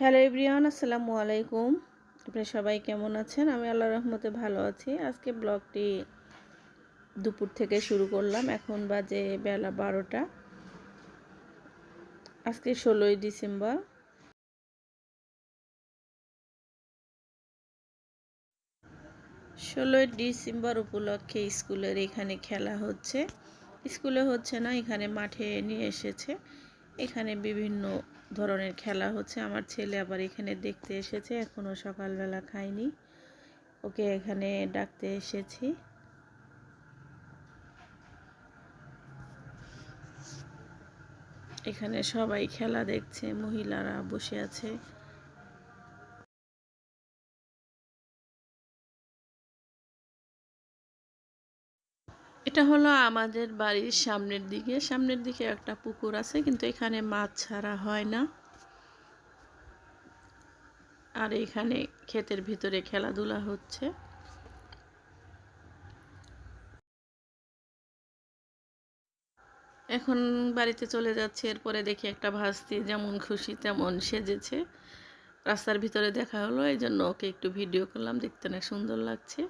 Hello everyone, আসসালামু আলাইকুম। আপনারা সবাই কেমন আছেন? আমি আল্লাহ রহমতে ভালো আছি। আজকে ব্লগটি দুপুর থেকে শুরু করলাম। এখন বাজে বেলা বারোটা। আজকে ষোলোই ডিসেম্বর। ষোলোই ডিসেম্বর উপলক্ষে স্কুলের এখানে খেলা হচ্ছে। স্কুলে হচ্ছে না, এখানে মাঠে নিয়ে এসেছে। এখানে বিভিন্ন ধরনের খেলা হচ্ছে। আমার ছেলে আবার এখানে দেখতে এসেছে এখনও সকালবেলা খায়নি। ওকে এখানে ডাকতে এসেছি। এখানে সবাই খেলা দেখছে, মহিলারা বসে আছে। এটা হলো আমাদের বাড়ির সামনের দিকে। সামনের দিকে একটা পুকুর আছে, কিন্তু এখানে মাছ ছাড়া হয় না। আর এখানে ক্ষেতের ভিতরে খেলাধুলা হচ্ছে। এখন বাড়িতে চলে যাচ্ছে, এরপরে দেখি একটা ভাস্তি যেমন খুশি তেমন সেজেছে। রাস্তার ভিতরে দেখা হলো এই জন্য ওকে একটু ভিডিও করলাম, দেখতে অনেক সুন্দর লাগছে।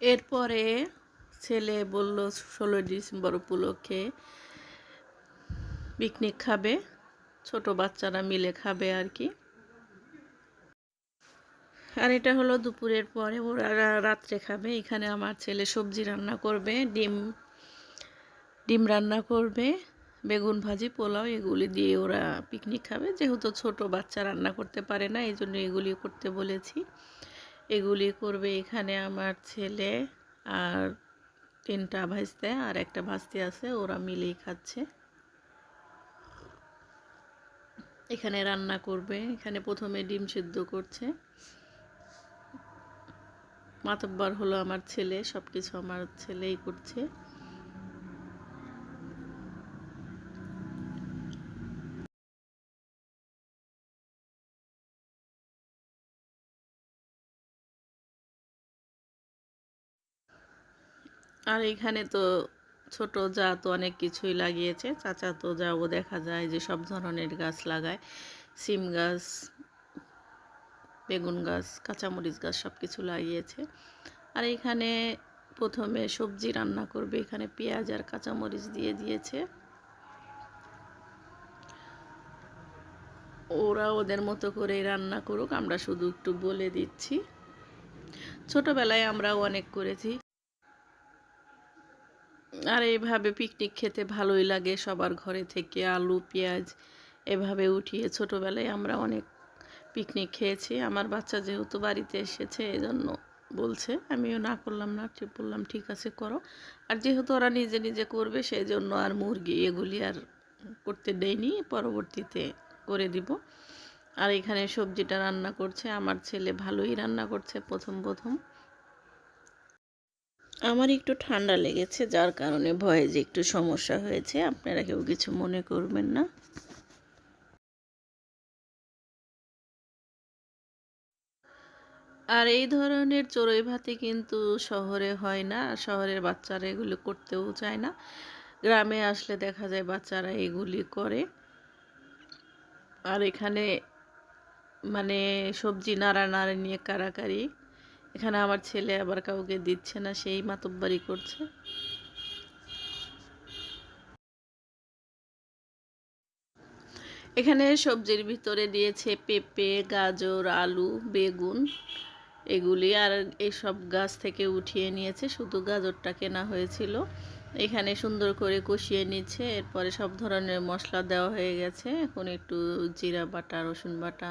এরপরে ছেলে বলল, ষোলোই ডিসেম্বর উপলক্ষে পিকনিক খাবে। ছোট বাচ্চারা মিলে খাবে আর কি। আর এটা হলো দুপুরের পরে ওরা রাত্রে খাবে। এখানে আমার ছেলে সবজি রান্না করবে, ডিম ডিম রান্না করবে, বেগুন ভাজি, পোলাও, এগুলি দিয়ে ওরা পিকনিক খাবে। যেহেতু ছোট বাচ্চা রান্না করতে পারে না এই জন্য এগুলি করতে বলেছি। এগুলি করবে এখানে আমার ছেলে আর তিনটা ভাজতে আর একটা ভাজতে আছে, ওরা মিলেই খাচ্ছে। এখানে রান্না করবে, এখানে প্রথমে ডিম সিদ্ধ করছে। মাতব্বর হলো আমার ছেলে সব কিছু আমার ছেলেই করছে। আর এখানে তো ছোট যা তো অনেক কিছুই লাগিয়েছে। চাচা তো যাও দেখা যায় যে সব ধরনের গাছ লাগায়। সিম গাছ, বেগুন গাছ, কাঁচামরিচ গাছ সব কিছু লাগিয়েছে। আর এখানে প্রথমে সবজি রান্না করবে। এখানে পেঁয়াজ আর কাঁচামরিচ দিয়ে দিয়েছে। ওরা ওদের মতো করে রান্না করুক, আমরা শুধু একটু বলে দিচ্ছি। ছোটবেলায় আমরাও অনেক করেছি। আর এইভাবে পিকনিক খেতে ভালোই লাগে। সবার ঘরে থেকে আলু, পেঁয়াজ এভাবে উঠিয়ে ছোটোবেলায় আমরা অনেক পিকনিক খেয়েছি। আমার বাচ্চা যেহেতু বাড়িতে এসেছে এই জন্য বলছে, আমিও না করলাম, না বললাম ঠিক আছে, করো। আর যেহেতু ওরা নিজে নিজে করবে সেই জন্য আর মুরগি এগুলি আর করতে দেয়নি, পরবর্তীতে করে দিব। আর এখানে সবজিটা রান্না করছে, আমার ছেলে ভালোই রান্না করছে প্রথম প্রথম। আমার একটু ঠান্ডা লেগেছে, যার কারণে ভয়ে যে একটু সমস্যা হয়েছে, আপনারা কেউ কিছু মনে করবেন না। আর এই ধরনের চড়ুই ভাতি কিন্তু শহরে হয় না, শহরের বাচ্চারা এগুলি করতেও চায় না। গ্রামে আসলে দেখা যায় বাচ্চারা এগুলি করে। আর এখানে মানে সবজি নাড়া নাড়া নিয়ে কারাকারি এখানে আমার ছেলে আবার কাউকে দিচ্ছে না, সেই মাতব্বারি করছে। এখানে সবজির ভিতরে দিয়েছে পেঁপে, গাজর, আলু, বেগুন, এগুলি আর এইসব গাছ থেকে উঠিয়ে নিয়েছে, শুধু গাজরটা কেনা হয়েছিল। এখানে সুন্দর করে কষিয়ে নিচ্ছে, এরপরে সব ধরনের মশলা দেওয়া হয়ে গেছে। এখন একটু জিরা বাটা, রসুন বাটা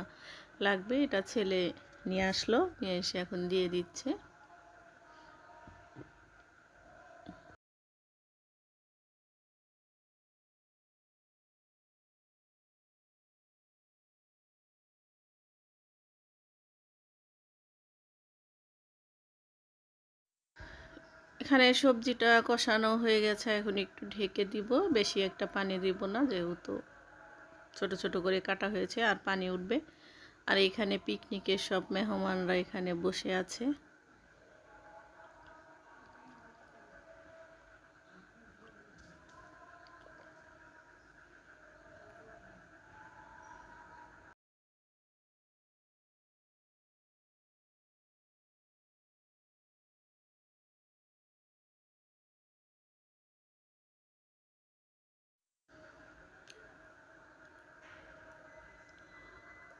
লাগবে। এটা ছেলে নিয়ে আসলো। নিয়ে এসে এখন দিয়ে দিচ্ছে। এখানে সবজিটা কষানো হয়ে গেছে, এখন একটু ঢেকে দিব। বেশি একটা পানি দিব না, যেহেতু ছোট ছোট করে কাটা হয়েছে, আর পানি উঠবে। আর এখানে পিকনিকের সব মেহমানরা এখানে বসে আছে।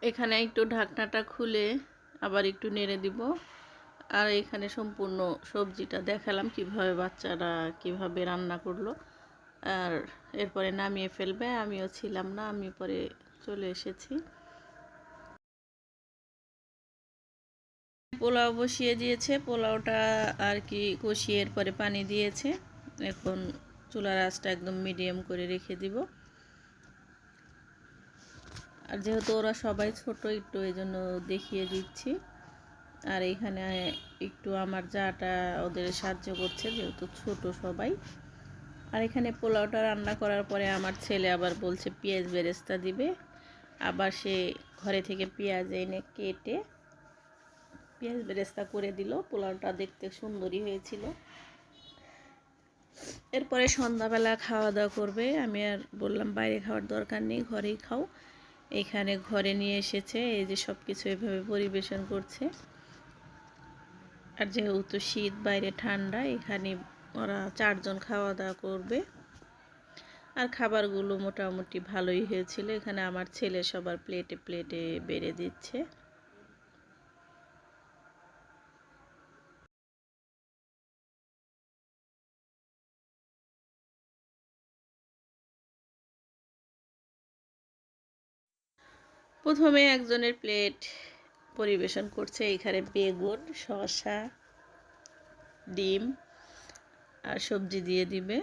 এখানে একটু ঢাকনাটা খুলে আবার একটু নেড়ে দিব। আর এখানে সম্পূর্ণ সবজিটা দেখালাম কীভাবে বাচ্চারা কীভাবে রান্না করল। আর এরপরে নামিয়ে ফেলবে, আমিও ছিলাম না, আমি পরে চলে এসেছি। পোলাও বসিয়ে দিয়েছে, পোলাওটা আর কি কষিয়ে এরপরে পানি দিয়েছে। এখন চুলার আঁচটা একদম মিডিয়াম করে রেখে দিব। আর যেহেতু ওরা সবাই ছোট, একটু এই জন্য দেখিয়ে দিচ্ছি। আর এখানে একটু আমার যাটা ওদের সাহায্য করছে, যেহেতু ছোট সবাই। আর এখানে পোলাওটা রান্না করার পরে আমার ছেলে আবার বলছে, পেঁয়াজ বেরেস্তা দিবে। আবার সে ঘরে থেকে পেঁয়াজ এনে কেটে পেঁয়াজ বেরেস্তা করে দিল। পোলাওটা দেখতে সুন্দরই হয়েছিল। এরপরে সন্ধ্যাবেলা খাওয়া দাওয়া করবে। আমি আর বললাম, বাইরে খাওয়ার দরকার নেই, ঘরেই খাও। এখানে ঘরে নিয়ে এসেছে, এই যে সব কিছু এভাবে পরিবেশন করছে। আর যেহেতু শীত, বাইরে ঠান্ডা, এখানে ওরা চারজন খাওয়া দাওয়া করবে। আর খাবারগুলো মোটামুটি ভালোই হয়েছিল, এখানে আমার ছেলে সবার প্লেটে প্লেটে বেড়ে দিচ্ছে। প্রথমে একজনের প্লেট পরিবেশন করছে এখানে বেগুন, শসা, ডিম আর সবজি দিয়ে দিবে।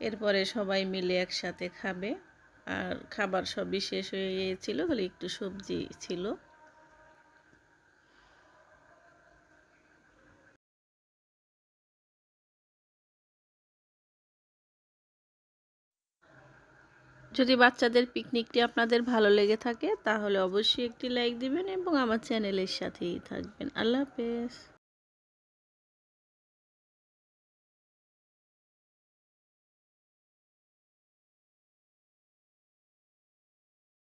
এরপরে সবাই মিলে একসাথে খাবে। আর খাবার সবই শেষ হয়ে গিয়েছিল বলে একটু সবজি ছিল। যদি বাচ্চাদের পিকনিকটি আপনাদের ভালো লেগে থাকে, তাহলে অবশ্যই একটি লাইক দিবেন এবং আমার চ্যানেলের সাথেই থাকবেন। আল্লাহ হাফেজ।